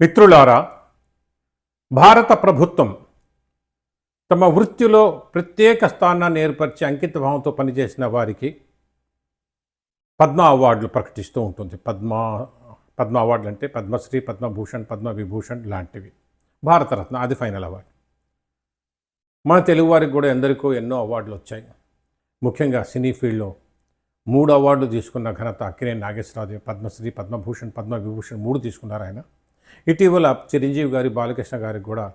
మిత్రులారా భారత ప్రభుత్వం తమ వృత్తిలో ప్రత్యేక స్థానాన్ని ఏర్పరిచి అంకిత భావంతో పనిచేసిన వారికి పద్మ అవార్డులు ప్రకటిస్తూ ఉంటుంది. పద్మ పద్మ అవార్డులు అంటే పద్మశ్రీ పద్మభూషణ్ పద్మవిభూషణ్ లాంటివి. భారతరత్న అది ఫైనల్ అవార్డు. మన తెలుగువారికి కూడా ఎందరికో ఎన్నో అవార్డులు వచ్చాయి. ముఖ్యంగా సినీ ఫీల్డ్లో మూడు అవార్డులు తీసుకున్న ఘనత అక్కినే నాగేశ్వరరావు పద్మశ్రీ పద్మభూషణ్ పద్మవిభూషణ్ మూడు తీసుకున్నారు ఆయన. ఇటీవల చిరంజీవి గారి బాలకృష్ణ గారికి కూడా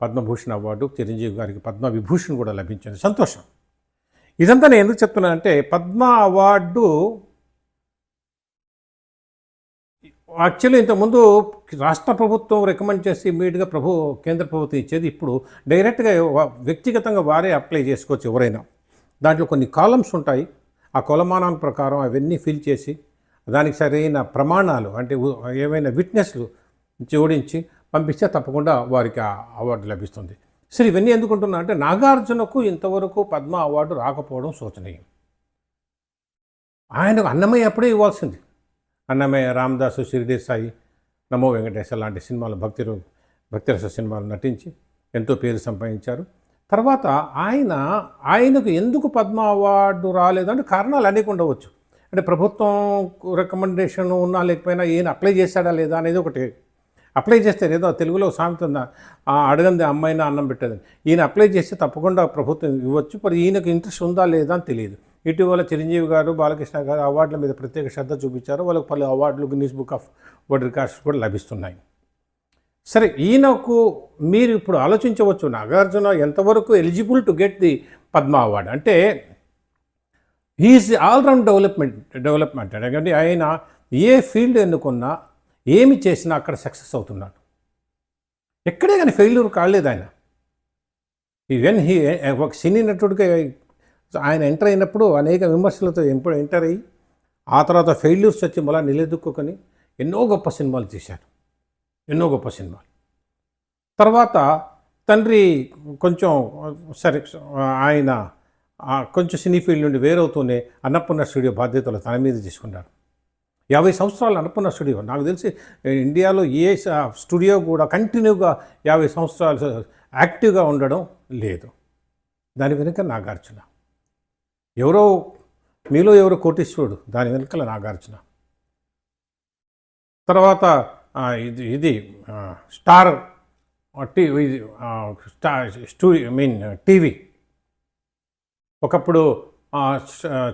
పద్మభూషణ్ అవార్డు చిరంజీవి గారికి పద్మవిభూషణ్ కూడా లభించింది. సంతోషం. ఇదంతా నేను ఎందుకు చెప్తున్నానంటే పద్మ అవార్డు యాక్చువల్లీ ఇంతకుముందు రాష్ట్ర ప్రభుత్వం రికమెండ్ చేసి ఇమీడియట్గా ప్రభు కేంద్ర ప్రభుత్వం ఇచ్చేది ఇప్పుడు డైరెక్ట్గా వ్యక్తిగతంగా వారే అప్లై చేసుకోవచ్చు ఎవరైనా. దాంట్లో కొన్ని కాలమ్స్ ఉంటాయి. ఆ కొలమానాల ప్రకారం అవన్నీ ఫిల్ చేసి దానికి సరైన ప్రమాణాలు అంటే ఏమైనా ఏవైనా విట్నెస్లు జోడించి పంపిస్తే తప్పకుండా వారికి ఆ అవార్డు లభిస్తుంది. సరే ఇవన్నీ ఎందుకుంటున్నా అంటే నాగార్జునకు ఇంతవరకు పద్మ అవార్డు రాకపోవడం శోచనీయం. ఆయనకు అన్నమయ్య అప్పుడే ఇవ్వాల్సింది. అన్నమయ్య రామదాసు షిరిడి సాయి నమో వెంకటేశ్వర లాంటి సినిమాలు భక్తి భక్తిరస సినిమాలు నటించి ఎంతో పేరు సంపాదించారు. తర్వాత ఆయన ఆయనకు ఎందుకు పద్మ అవార్డు రాలేదంటే కారణాలు అనేక ఉండవచ్చు. అంటే ప్రభుత్వం రికమెండేషన్ ఉన్నా లేకపోయినా ఈయన అప్లై చేశాడా లేదా అనేది ఒకటి అప్లై చేస్తే ఏదో తెలుగులో సామెత ఉందా? ఆ అడగంది అమ్మాయినా అన్నం పెట్టేది ఈయన అప్లై చేస్తే తప్పకుండా ప్రభుత్వం ఇవ్వచ్చు మరి ఈయనకు ఇంట్రెస్ట్ ఉందా లేదా అని తెలియదు. ఇటీవల చిరంజీవి గారు బాలకృష్ణ గారు అవార్డుల మీద ప్రత్యేక శ్రద్ధ చూపించారు. వాళ్ళకి పలు అవార్డులు Guinness book of world records కూడా లభిస్తున్నాయి. సరే ఈయనకు మీరు ఇప్పుడు ఆలోచించవచ్చు నాగార్జున ఎంతవరకు eligible to get the Padma award? అంటే is all round development development. ఎందుకంటే ఆయన ఏ ఫీల్డ్ ఎన్నుకున్నా ఏమి చేసినా అక్కడ సక్సెస్ అవుతున్నాడు. ఎక్కడే కానీ ఫెయిల్యూర్ కాలేదు ఆయన. ఈవెన్ హీ ఒక సినీ నటుడిగా ఆయన ఎంటర్ అయినప్పుడు అనేక విమర్శలతో ఎప్పుడు ఎంటర్ అయ్యి ఆ తర్వాత ఫెయిల్యూర్స్ వచ్చి మళ్ళీ నిలదొక్కుని ఎన్నో గొప్ప సినిమాలు తీశారు. ఎన్నో గొప్ప సినిమాలు. తర్వాత తండ్రి కొంచెం సరే ఆయన కొంచెం సినీ ఫీల్డ్ నుండి వేరవుతూనే అన్నపూర్ణ స్టూడియో బాధ్యతలు తన మీద తీసుకున్నారు యాభై సంవత్సరాలు అన్నపూర్ణ స్టూడియో. నాకు తెలిసి ఇండియాలో ఏ స్టూడియో కూడా కంటిన్యూగా యాభై సంవత్సరాలు యాక్టివ్గా ఉండడం లేదు. దాని వెనుక నాగార్జున. ఎవరో మీలో ఎవరో కోటీశ్వరుడు దాని వెనుకల నాగార్జున. తర్వాత ఇది ఇది star TV star studio I mean TV. ఒకప్పుడు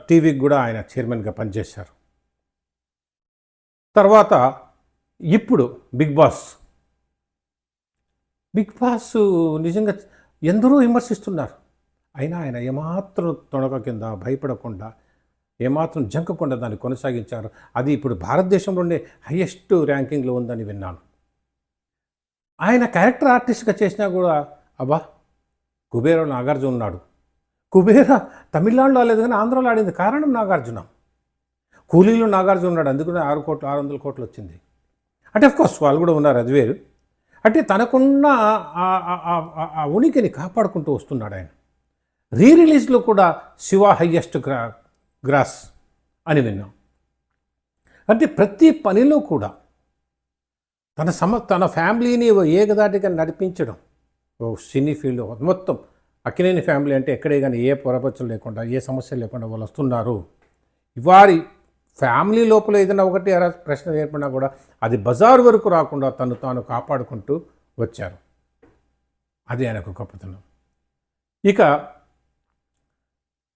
టీవీకి కూడా ఆయన చైర్మన్గా పనిచేశారు. తర్వాత ఇప్పుడు బిగ్ బాస్. బిగ్ బాస్ నిజంగా ఎందరో విమర్శిస్తున్నారు. అయినా ఆయన ఏమాత్రం తొణక కింద భయపడకుండా ఏమాత్రం జంకకుండా దాన్ని కొనసాగించారు. అది ఇప్పుడు భారతదేశంలోనే హయ్యెస్ట్ ర్యాంకింగ్లో ఉందని విన్నాను. ఆయన క్యారెక్టర్ ఆర్టిస్ట్గా చేసినా కూడా అబ్బా కుబేర నాగార్జున ఉన్నాడు కుబేర తమిళనాడులో లేదు కానీ ఆంధ్రలో ఆడింది కారణం నాగార్జున. కూలీలు నాగార్జున ఉన్నాడు. అందుకనే ఆరు కోట్లు ఆరు వందల కోట్లు వచ్చింది. అంటే కోర్స్ వాళ్ళు కూడా ఉన్నారు అది వేరు. అంటే తనకున్న ఆ- ఉనికిని కాపాడుకుంటూ వస్తున్నాడు ఆయన. రీ రిలీజ్లో కూడా శివ హయ్యెస్ట్ గ్రా గ్రాస్ అని విన్నాం. అంటే ప్రతి పనిలో కూడా తన సమ తన ఫ్యామిలీని ఓ ఏకదాటిగా నడిపించడం ఓ సినీ ఫీల్డ్ మొత్తం అక్కినేని ఫ్యామిలీ అంటే ఎక్కడే కానీ ఏ పొరపచ్చలు లేకుండా ఏ సమస్యలు లేకుండా వాళ్ళు వస్తున్నారు. వారి ఫ్యామిలీ లోపల ఏదైనా ఒకటి అరా ప్రశ్న ఏర్పడినా కూడా అది బజార్ వరకు రాకుండా తను తాను కాపాడుకుంటూ వచ్చారు. అది ఆయనకు గొప్పతనం. ఇక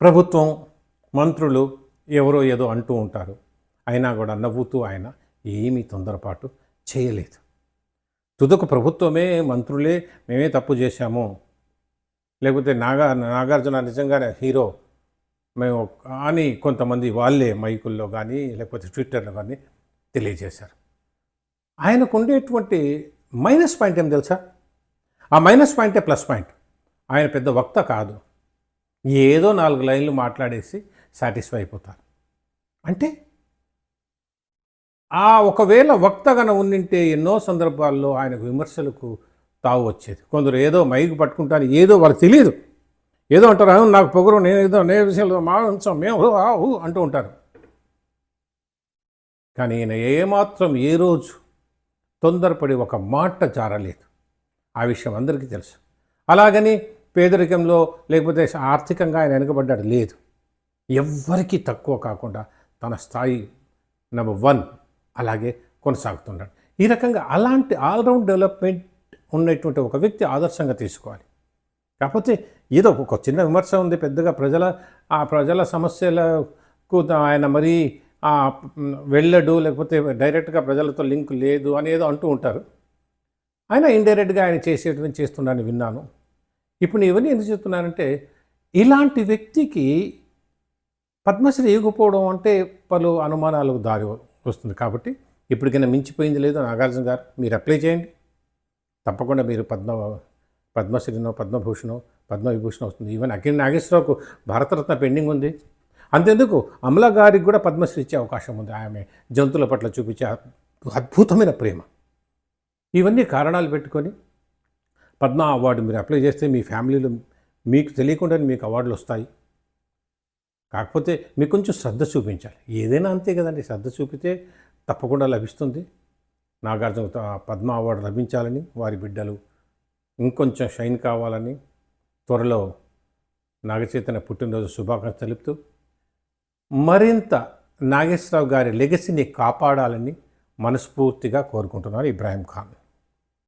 ప్రభుత్వం మంత్రులు ఎవరో ఏదో అంటూ ఉంటారు. అయినా కూడా నవ్వుతూ ఆయన ఏమీ తొందరపాటు చేయలేదు. తుదకు ప్రభుత్వమే మంత్రులే మేమే తప్పు చేశాము. లేకపోతే నాగా నాగార్జున నిజంగానే హీరో మేము అని కొంతమంది వాళ్ళే మైకుల్లో కానీ లేకపోతే ట్విట్టర్లో కానీ తెలియజేశారు. ఆయనకు ఉండేటువంటి మైనస్ పాయింట్ ఏం తెలుసా? ఆ మైనస్ పాయింటే ప్లస్ పాయింట్. ఆయన పెద్ద వక్త కాదు. ఏదో నాలుగు లైన్లు మాట్లాడేసి సాటిస్ఫై అయిపోతారు. అంటే ఆ ఒకవేళ వక్తగన ఉండింటే ఎన్నో సందర్భాల్లో ఆయనకు విమర్శలకు తావు వచ్చేది. కొందరు ఏదో మైకు పట్టుకుంటారు ఏదో వాళ్ళకి తెలియదు. ఏదో అంటారు నాకు పొగరు నేను ఏదో నే విషయంలో మా వంశం మేము ఆహు అంటూ ఉంటారు. కానీ ఈయన ఏమాత్రం ఏ రోజు తొందరపడి ఒక మాట జారలేదు. ఆ విషయం అందరికీ తెలుసు. అలాగని పేదరికంలో లేకపోతే ఆర్థికంగా ఆయన వెనుకబడ్డాడు లేదు. ఎవ్వరికీ తక్కువ కాకుండా తన స్థాయి నెంబర్ వన్ అలాగే కొనసాగుతున్నాడు. ఈ రకంగా అలాంటి ఆల్రౌండ్ డెవలప్మెంట్ ఉన్నటువంటి ఒక వ్యక్తి ఆదర్శంగా తీసుకోవాలి. కాకపోతే ఏదో ఒక చిన్న విమర్శ ఉంది పెద్దగా ప్రజల ఆ ప్రజల సమస్యలకు ఆయన మరీ వెళ్ళడు లేకపోతే డైరెక్ట్గా ప్రజలతో లింక్ లేదు అనేదో అంటూ ఉంటారు. ఆయన ఇండైరెక్ట్గా ఆయన చేసేటువంటి చేస్తున్నాను విన్నాను. ఇప్పుడు నేను ఇవన్నీ ఎందుకు చెప్తున్నానంటే ఇలాంటి వ్యక్తికి పద్మశ్రీ ఇవ్వకపోవడం అంటే పలు అనుమానాలకు దారి వస్తుంది కాబట్టి ఇప్పటికైనా మించిపోయింది లేదు. నాగార్జున గారు మీరు అప్లై చేయండి. తప్పకుండా మీరు పద్మ పద్మశ్రీనో పద్మభూషణో పద్మవిభూషణ్ వస్తుంది. ఈవెన్ అఖిల నాగేశ్వరరావుకు భారతరత్న పెండింగ్ ఉంది. అంతెందుకు? అమల గారికి కూడా పద్మశ్రీ ఇచ్చే అవకాశం ఉంది. ఆమె జంతువుల పట్ల చూపించే అద్భుతమైన ప్రేమ. ఇవన్నీ కారణాలు పెట్టుకొని పద్మ అవార్డు మీరు అప్లై చేస్తే మీ ఫ్యామిలీలో మీకు తెలియకుండానే మీకు అవార్డులు వస్తాయి. కాకపోతే మీకు కొంచెం శ్రద్ధ చూపించాలి. ఏదైనా అంతే కదండి. శ్రద్ధ చూపితే తప్పకుండా లభిస్తుంది. నాగార్జున పద్మ అవార్డు లభించాలని వారి బిడ్డలు ఇంకొంచెం షైన్ కావాలని త్వరలో నాగచైతన్య పుట్టినరోజు శుభాకాంక్షలు తెలుపుతూ మరింత నాగేశ్వరరావు గారి లెగసీని కాపాడాలని మనస్ఫూర్తిగా కోరుకుంటున్నారు ఇబ్రాహీం ఖాన్.